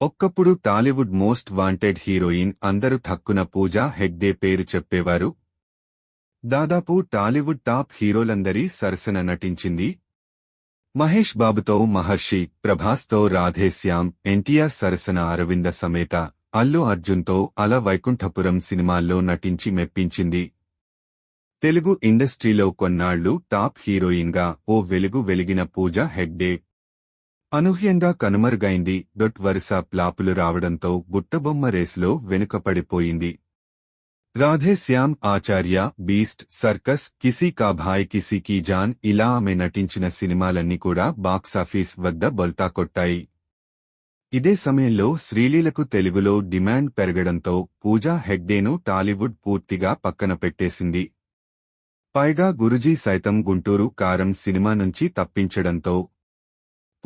ఒక్కప్పుడు Tollywood most wanted heroine అందరూ ఠక్కున పూజా హెగ్డే పేరు చెప్పేవారు. దాదాపు టాలీవుడ్ టాప్ హీరోలందరి సరసన నటించింది. మహేష్ బాబుతో మహర్షి ప్రభాస్తో రాధేశ్యామ్ ఎన్టీఆర్ సరసన అరవింద సమేత అల్లు అర్జున్తో అల వైకుంఠపురం సినిమాల్లో నటించి మెప్పించింది. తెలుగు ఇండస్ట్రీలో కొన్నాళ్ళు టాప్ హీరోయిన్గా ఓ వెలుగు వెలిగిన పూజ హెగ్డే అనూహ్యంగా కనుమరుగైంది. డొట్ వరుస ప్లాపులు రావడంతో బుట్టబొమ్మ రేసులో వెనుకపడిపోయింది Radhe Shyam Acharya beast circus Kisi Ka Bhai కిసీ key John ఇలా ఆమె నటించిన సినిమాలన్నీ కూడా బాక్సాఫీస్ వద్ద బొల్తా కొట్టాయి. ఇదే సమయంలో శ్రీలీలకు తెలుగులో డిమాండ్ పెరగడంతో పూజా హెగ్డేను టాలీవుడ్ పూర్తిగా పక్కన పెట్టేసింది. పైగా గురుజీ సైతం గుంటూరు కారం సినిమా నుంచి తప్పించడంతో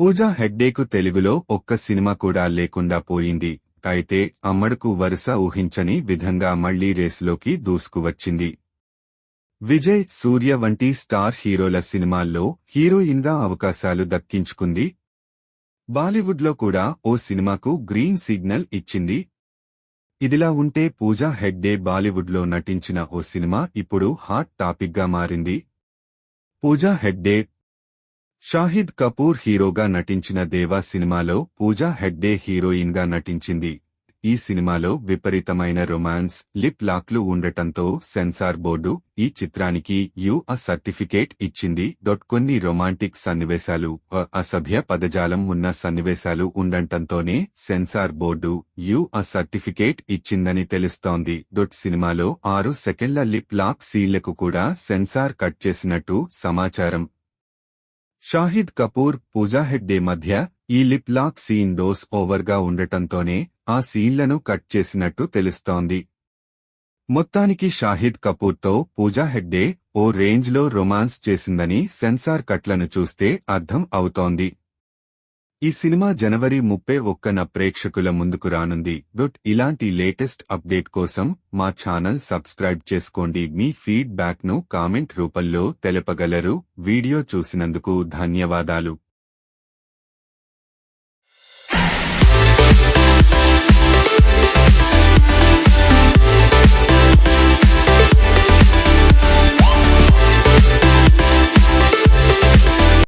పూజా హెగ్డేకు తెలుగులో ఒక్క సినిమా కూడా లేకుండా పోయింది. అయితే అమ్మడుకు వరుస ఊహించని విధంగా మళ్ళీ రేసులోకి దూసుకువచ్చింది. విజయ్ సూర్య వంటి స్టార్ హీరోల సినిమాల్లో హీరోయిన్గా అవకాశాలు దక్కించుకుంది. బాలీవుడ్లో కూడా ఓ సినిమాకు గ్రీన్ సిగ్నల్ ఇచ్చింది. ఇదిలా ఉంటే పూజా హెగ్డే బాలీవుడ్లో నటించిన ఓ సినిమా ఇప్పుడు హాట్ టాపిక్గా మారింది. పూజా హెగ్డే షాహిద్ కపూర్ హీరోగా నటించిన దేవా సినిమాలో పూజా హెగ్డే హీరోయిన్గా నటించింది. ఈ సినిమాలో విపరీతమైన రొమాన్స్ లిప్ లాక్లు ఉండటంతో సెన్సార్ బోర్డు ఈ చిత్రానికి యు అ సర్టిఫికేట్ ఇచ్చింది. డొట్ కొన్ని రొమాంటిక్ సన్నివేశాలు అసభ్య పదజాలం ఉన్న సన్నివేశాలు ఉండటంతోనే censor board U A certificate ఇచ్చిందని తెలుస్తోంది. డొట్ సినిమాలో ఆరు సెకండ్ల లిప్ లాక్ సీన్లకు కూడా సెన్సార్ కట్ చేసినట్టు సమాచారం. షాహిద్ కపూర్ పూజా హెగ్డే మధ్య ఈ లిప్ లాక్ సీన్ డోస్ ఓవర్గా ఉండటంతోనే ఆ సీన్లను కట్ చేసినట్టు తెలుస్తోంది. మొత్తానికి షాహిద్ కపూర్తో పూజా హెగ్డే ఓ రేంజ్లో రొమాన్స్ చేసిందని సెన్సార్ కట్లను చూస్తే అర్థం అవుతోంది. ఈ సినిమా జనవరి ముప్పై ఒక్కన ప్రేక్షకుల ముందుకు రానుంది. గుడ్. ఇలాంటి లేటెస్ట్ అప్డేట్ కోసం మా ఛానల్ సబ్స్క్రైబ్ చేసుకోండి. మీ ఫీడ్బ్యాక్ను ను కామెంట్ రూపంలో తెలపగలరు. వీడియో చూసినందుకు ధన్యవాదాలు.